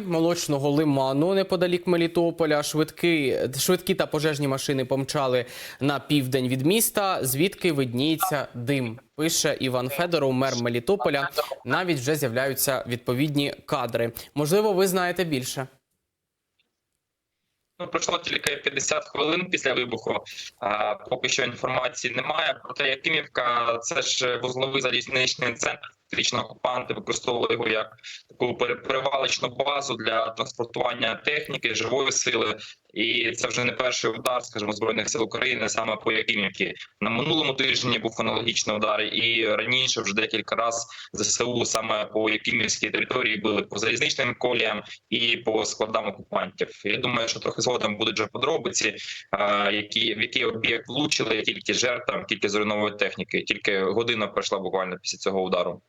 Молочного лиману неподалік Мелітополя. Швидкі, швидкі та пожежні машини помчали на південь від міста, звідки видніється дим. Пише Іван Федоров, мер Мелітополя. Навіть вже з'являються відповідні кадри. Можливо, ви знаєте більше. Ну, пройшло тільки 50 хвилин після вибуху. А, поки що інформації немає. Проте Якимівка це ж вузловий залізничний центр. Фактично окупанти використовували його як таку пере- перевалочну базу для транспортування техніки, живої сили. І це вже не перший удар, скажімо, збройних сил України саме по Якимівці. На минулому тижні був аналогічний удар, і раніше вже декілька разів ЗСУ саме по Якимівській території били по залізничним коліям і по складам окупантів. Я думаю, що трохи згодом будуть вже подробиці, які в який об'єкт влучили, кількість жертв, там, кількість зруйнованої техніки. Тільки година пройшла буквально після цього удару.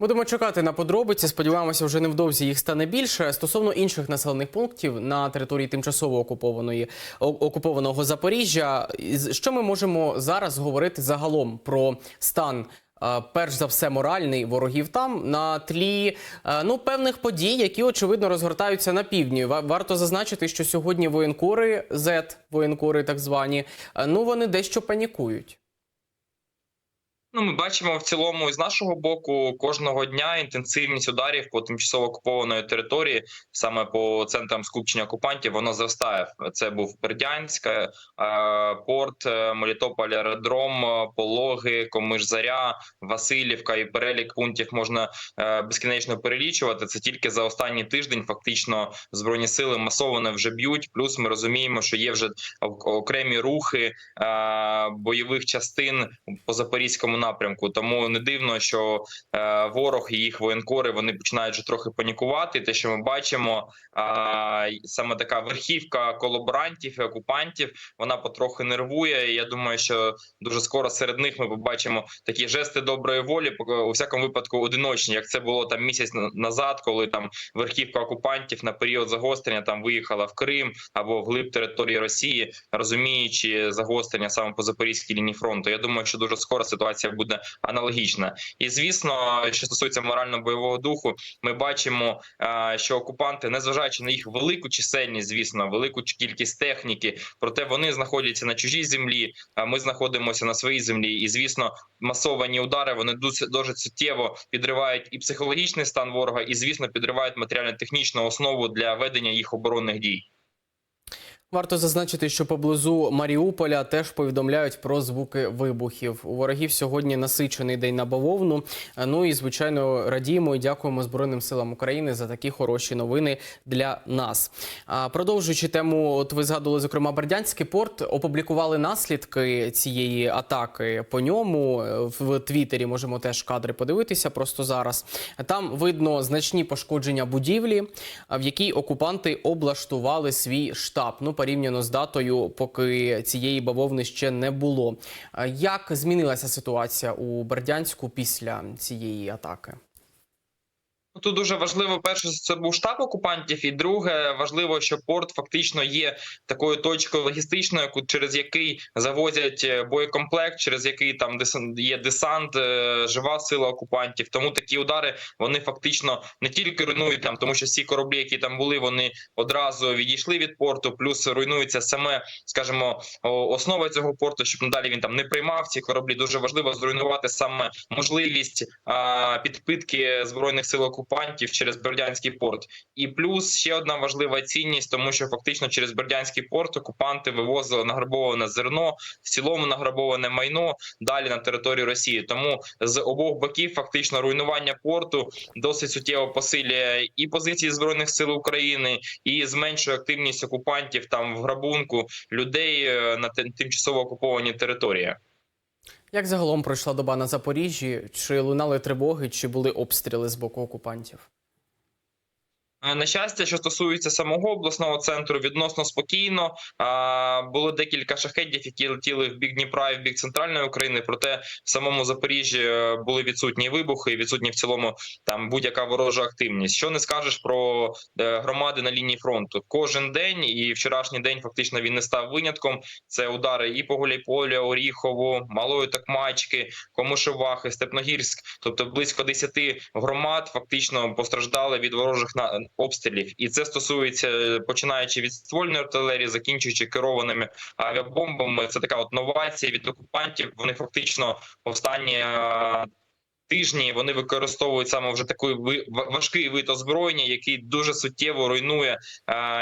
Будемо чекати на подробиці. Сподіваємося, вже невдовзі їх стане більше. Стосовно інших населених пунктів на території тимчасово окупованої окупованого Запоріжжя, що ми можемо зараз говорити загалом про стан. Перш за все, моральний ворогів там на тлі ну певних подій, які очевидно розгортаються на півдні. Ва- Варто зазначити, що сьогодні воєнкори Z, воєнкори так звані, ну вони дещо панікують. Ну, ми бачимо в цілому з нашого боку кожного дня інтенсивність ударів по тимчасово окупованої території, саме по центрам скупчення окупантів, воно зростає. Це був Бердянськ, е, порт, е, Мелітополь, аеродром, е, Пологи, Комиш-Заря, Васильівка і перелік пунктів можна безкінечно перелічувати. Це тільки за останній тиждень. Фактично збройні сили масово вже б'ють. Плюс ми розуміємо, що є вже ок- окремі рухи бойових частин по запорізькому напрямку. Тому не дивно, що е, ворог і їх воєнкори вони починають вже трохи панікувати. Те, що ми бачимо, саме така верхівка колаборантів і окупантів, вона потрохи нервує. І Я думаю, що дуже скоро серед них ми побачимо такі жести доброї волі, у всякому випадку одиночні, як це було там місяць назад, коли там верхівка окупантів на період загострення там виїхала в Крим або в глиб території Росії, розуміючи загострення саме по запорізькій лінії фронту. Я думаю, що дуже скоро ситуація буде аналогічна. І звісно, що стосується морально-бойового духу, ми бачимо, е, що окупанти, незважаючи на їх велику чисельність, звісно, велику кількість техніки, проте вони знаходяться на чужій землі. А ми знаходимося на своїй землі. І звісно, масовані удари вони дуже, дуже суттєво підривають і психологічний стан ворога, і звісно, підривають матеріально-технічну основу для ведення їх оборонних дій. Варто зазначити, що поблизу Маріуполя теж повідомляють про звуки вибухів. У ворогів сьогодні насичений день на бавовну. Ну і звичайно радіємо і дякуємо Збройним силам України за такі хороші новини для нас. Продовжуючи тему, от ви згадували зокрема Бердянський порт. Опублікували наслідки цієї атаки по ньому в Твіттері. Можемо теж кадри подивитися просто зараз. Там видно значні пошкодження будівлі, в якій окупанти облаштували свій штаб. Ну, порівняно з датою, поки цієї бавовни ще не було. Як змінилася ситуація у Бердянську після цієї атаки? Тут дуже важливо, перше, це був штаб окупантів, і друге, важливо, що порт фактично є такою точкою логістичною, через який завозять е, боєкомплект, через який там є десант, е, жива сила окупантів. Тому такі удари вони фактично не тільки руйнують там, тому що всі кораблі, які там були, вони одразу відійшли від порту, плюс руйнується саме, скажімо, основа цього порту, щоб надалі він там не приймав ці кораблі. Дуже важливо зруйнувати саме можливість а, підпитки збройних сил окупантів через Бердянський порт. І плюс ще одна важлива цінність, тому що фактично через Бердянський порт окупанти вивозили награбоване зерно, в цілому награбоване майно далі на територію Росії. Тому з обох боків фактично руйнування порту досить суттєво посилює і позиції збройних сил України, і зменшує активність окупантів там в грабунку людей е, на тим- тимчасово окупованій території. Як загалом пройшла доба на Запоріжжі? Чи лунали тривоги, чи були обстріли з боку окупантів? Е, На щастя, що стосується самого обласного центру, відносно спокійно. А, Було декілька шахедів, які летіли в бік Дніпра і в бік центральної України. Проте в самому Запоріжжі е, були відсутні вибухи, відсутні в цілому там будь-яка ворожа активність. Що не скажеш про е, громади на лінії фронту? Кожен день і вчорашній день фактично він не став винятком. Це удари і по Гуляйполю, Оріхову, Малої Токмачки, Комишевахи, Степногірськ. Тобто близько 10 громад фактично постраждали від ворожих на обстрілів, і це стосується починаючи від ствольної артилерії, закінчуючи керованими авіабомбами. Це така от новація від окупантів. Вони фактично останні тижні вони використовують саме вже такий важкий вид озброєння, який дуже суттєво руйнує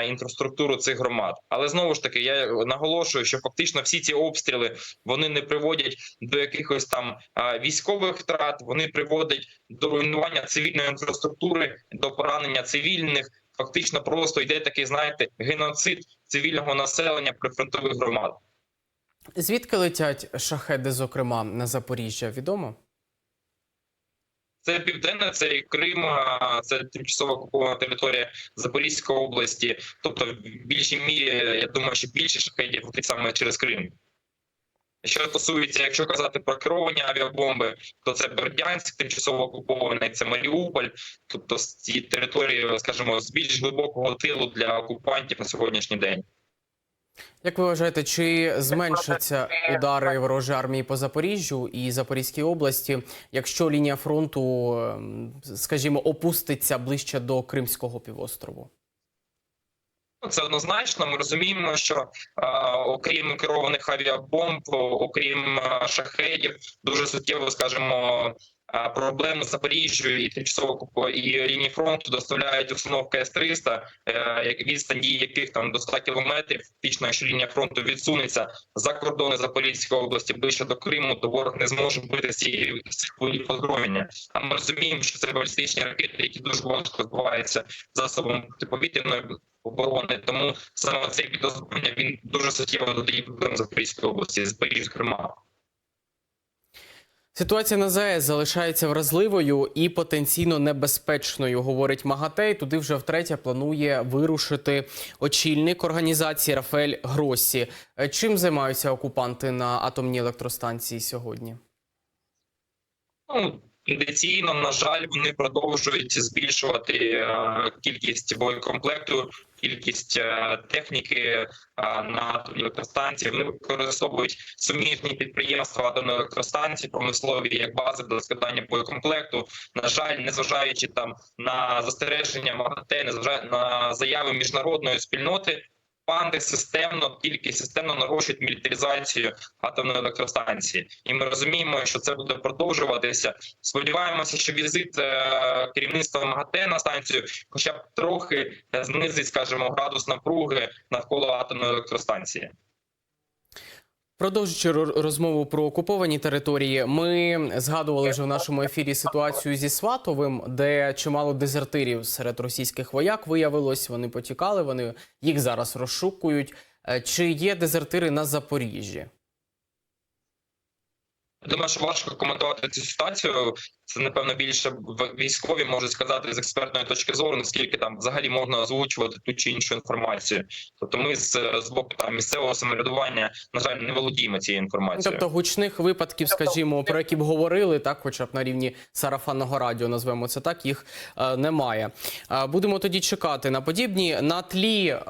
інфраструктуру цих громад. Але знову ж таки, я наголошую, що фактично всі ці обстріли вони не приводять до якихось там військових втрат, вони приводять до руйнування цивільної інфраструктури, до поранення цивільних. Фактично, просто йде такий, знаєте, геноцид цивільного населення прифронтових громад. Звідки летять шахеди, зокрема, на Запоріжжя? Відомо? Це південне, це і Крим, це тимчасово окупована територія Запорізької області. Тобто, в більшій мірі, я думаю, що більше летить саме через Крим. Що стосується, якщо казати про керовані авіабомби, то це Бердянськ, тимчасово окупований, це Маріуполь, тобто ці території, скажімо, з більш глибокого тилу для окупантів на сьогоднішній день. Як ви вважаєте, чи зменшаться удари ворожої армії по Запоріжжю і Запорізькій області, якщо лінія фронту, ем, скажімо, опуститься ближче до Кримського півострову? Ну, Це однозначно. Ми розуміємо, що а, окрім керованих авіабомб, окрім а, шахедів, дуже суттєво, скажімо, з Запоріжжю і тимчасово і лінії фронту доставляють установка С-300, е, як- відстань дії яких там до 100 кілометрів. Фактично, якщо лінія фронту відсунеться за кордони Запорізької області ближче до Криму, то ворог не зможе бити з цієї з цих полів озброєння. А ми розуміємо, що це балістичні ракети, які дуже важко збиваються засобом протиповітряної оборони. Тому саме цей вид озброєння він дуже суттєво додає проблем Запорізької області, Запоріжжя, зокрема. Ситуація на ЗАЕС залишається вразливою і потенційно небезпечною, говорить МАГАТЕ. І Туди вже втретє планує вирушити очільник організації Рафель Гроссі. Е, Чим займаються окупанти на атомній електростанції сьогодні? Традиційно, на жаль, вони продовжують збільшувати е, кількість боєкомплекту, кількість е, техніки е, на електростанції. Вони використовують суміжні підприємства атомної електростанції, промислові як бази для складання боєкомплекту. На жаль, незважаючи там на застереження МАГАТЕ, незважаючи на заяви міжнародної спільноти. Панди системно тільки системно нарощують мілітаризацію атомної електростанції, і ми розуміємо, що це буде продовжуватися. Сподіваємося, що візит е, керівництва МАГАТЕ на станцію, хоча б трохи знизить, скажімо, градус напруги навколо атомної електростанції. Продовжуючи розмову про окуповані території, ми згадували вже в нашому ефірі ситуацію зі Сватовим, де чимало дезертирів серед російських вояк виявилось. Вони потікали, вони їх зараз розшукують. Е, Чи є дезертири на Запоріжжі? Думаю, що важко коментувати цю ситуацію. Це напевно більше в- військові можуть сказати з експертної точки зору, наскільки там взагалі можна озвучувати ту чи іншу інформацію. Тобто, ми з, з боку там місцевого самоврядування, на жаль, не володіємо цією інформацією. Тобто гучних випадків, скажімо, про які б говорили, так, хоча б на рівні сарафанного радіо, назвемо це так, їх е, немає. Е, будемо тоді чекати на подібні на тлі, е,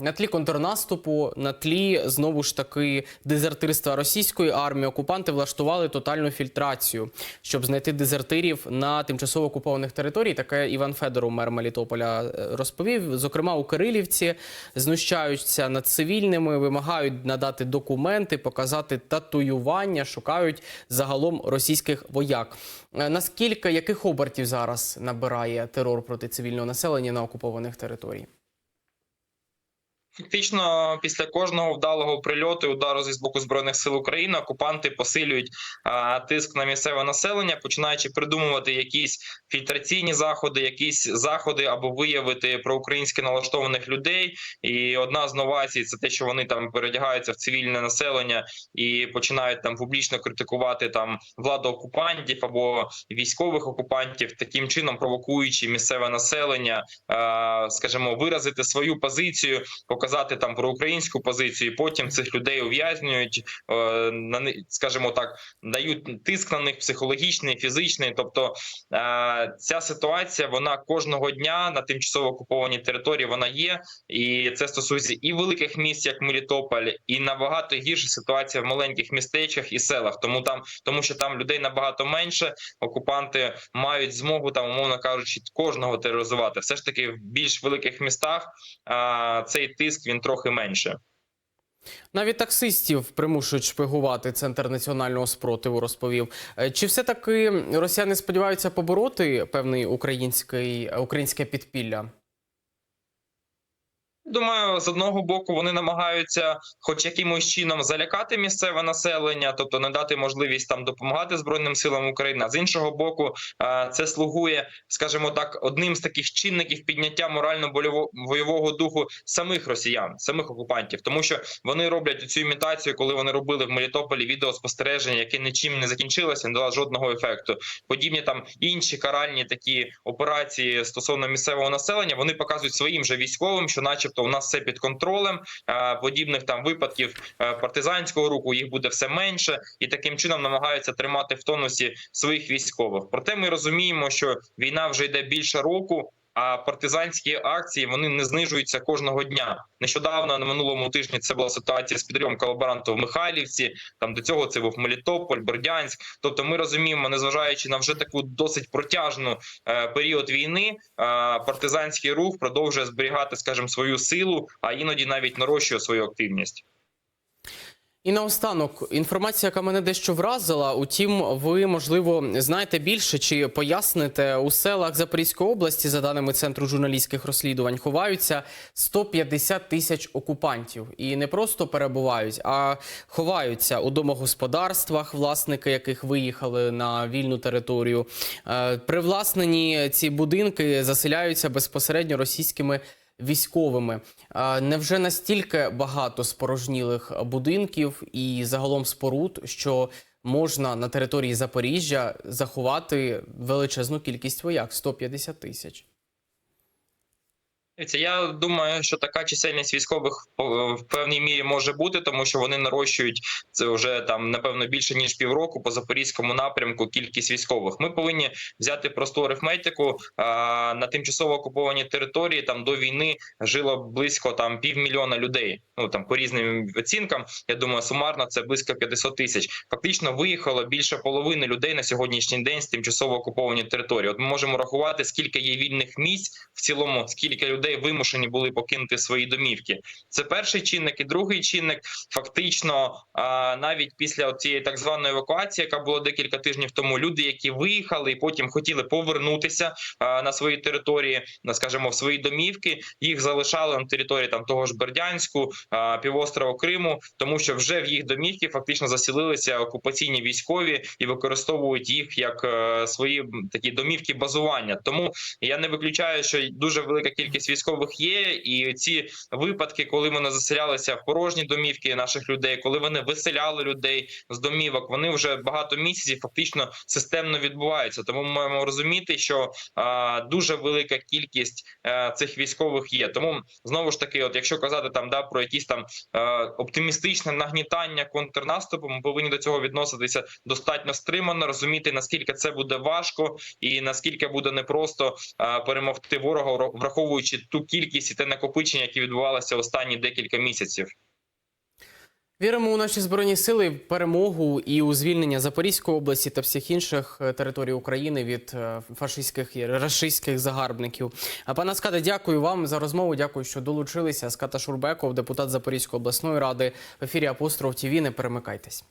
на тлі контрнаступу, на тлі знову ж таки дезертирства російської армії. Окупанти влаштували тотальну фільтрацію, щоб знайти дезертирів на тимчасово окупованих територіях. Таке Іван Федоров, мер Мелітополя, е, розповів. Зокрема, у Кирилівці знущаються над цивільними, вимагають надати документи, показати татуювання, шукають загалом російських вояк. Е, Наскільки яких обертів зараз набирає терор проти цивільного населення на окупованих територіях? Фактично, після кожного вдалого прильоту і удару зі боку збройних сил України окупанти посилюють а, тиск на місцеве населення, починаючи придумувати якісь фільтраційні заходи, якісь заходи або виявити проукраїнськи налаштованих людей. І одна з новацій це те, що вони там передягаються в цивільне населення і починають там публічно критикувати там владу окупантів або військових окупантів, таким чином провокуючи місцеве населення, а, скажімо, виразити свою позицію. Показати там про українську позицію. і Потім цих людей ув'язнюють, е, на скажімо так, дають тиск на них психологічний, фізичний. Тобто е, ця ситуація вона кожного дня на тимчасово окупованій території вона є, і це стосується і великих міст, як Мелітополь, і набагато гірша ситуація в маленьких містечках і селах. Тому там, тому що там людей набагато менше. Окупанти мають змогу там, умовно кажучи, кожного тероризувати. Все ж таки, в більш великих містах а, цей тиск він трохи менше. Навіть таксистів примушують шпигувати центр національного спротиву. Розповів. Е, Чи все таки росіяни сподіваються побороти певний український українське підпілля? Думаю, з одного боку вони намагаються, хоч якимось чином, залякати місцеве населення, тобто не дати можливість там допомагати збройним силам України. А з іншого боку, е, це слугує, скажімо так, одним з таких чинників підняття морально-бойового духу самих росіян, самих окупантів, тому що вони роблять цю імітацію, коли вони робили в Мелітополі відеоспостереження, яке нічим не закінчилося, не дало жодного ефекту. Подібні там інші каральні такі операції стосовно місцевого населення, вони показують своїм же військовим, що, начебто, у нас все під контролем. Подібних там випадків е, партизанського руху їх буде все менше, і таким чином намагаються тримати в тонусі своїх військових. Проте ми розуміємо, що війна вже йде більше року. А партизанські акції вони не знижуються кожного дня. Нещодавно на минулому тижні це була ситуація з підривом колаборанту в Михайлівці. Там до цього це був Мелітополь, Бердянськ. Тобто, ми розуміємо, незважаючи на вже таку досить протяжну е, період війни, е, партизанський рух продовжує зберігати, скажімо, свою силу, а іноді навіть нарощує свою активність. І наостанок інформація, яка мене дещо вразила. Утім, ви можливо знаєте більше чи поясните у селах Запорізької області, за даними центру журналістських розслідувань, ховаються 150 тисяч окупантів і не просто перебувають, а ховаються у домогосподарствах, власники яких виїхали на вільну територію. Е, Привласнені ці будинки заселяються безпосередньо російськими військовими. Невже настільки багато спорожнілих будинків і загалом споруд, що можна на території Запоріжжя заховати величезну кількість вояк 150 тисяч? Я думаю, що така чисельність військових в певній мірі може бути, тому що вони нарощують це вже там напевно більше ніж півроку по запорізькому напрямку. Кількість військових. Ми повинні взяти просту арифметику на тимчасово окупованій території. Там до війни жило близько там півмільйона людей. Ну там по різним оцінкам. Я думаю, сумарно це близько 500 тисяч. Фактично виїхало більше половини людей на сьогоднішній день з тимчасово окуповані території. От ми можемо рахувати, скільки є вільних місць в цілому, скільки людей вимушені були покинути свої домівки. Це перший чинник, і другий чинник фактично навіть після цієї так званої евакуації, яка була декілька тижнів тому, люди, які виїхали і потім хотіли повернутися на свої території, скажімо, в свої домівки, їх залишали на території там того ж Бердянську, півострова Криму, тому що вже в їх домівки фактично засілилися окупаційні військові і використовують їх як е, свої такі домівки базування. Тому я не виключаю, що дуже велика кількість військових є, і ці випадки, коли вони заселялися в порожні домівки наших людей, коли вони виселяли людей з домівок, вони вже багато місяців фактично системно відбуваються. Тому ми маємо розуміти, що а, дуже велика кількість а, цих військових є. Тому знову ж таки, от якщо казати там да про якісь там а, оптимістичне нагнітання контрнаступу, ми повинні до цього відноситися достатньо стримано, розуміти наскільки це буде важко, і наскільки буде непросто а, перемогти ворога, вра- враховуючи ту кількість і те накопичення, які відбувалося останні декілька місяців. Віримо у наші збройні сили, в перемогу і у звільнення Запорізької області та всіх інших е, територій України від е, фашистських і рашистських загарбників. А пане Скаде, дякую вам за розмову. Дякую, що долучилися. Ската Шурбеков, депутат Запорізької обласної ради в ефірі Апостроф ТІВІ. Не перемикайтесь.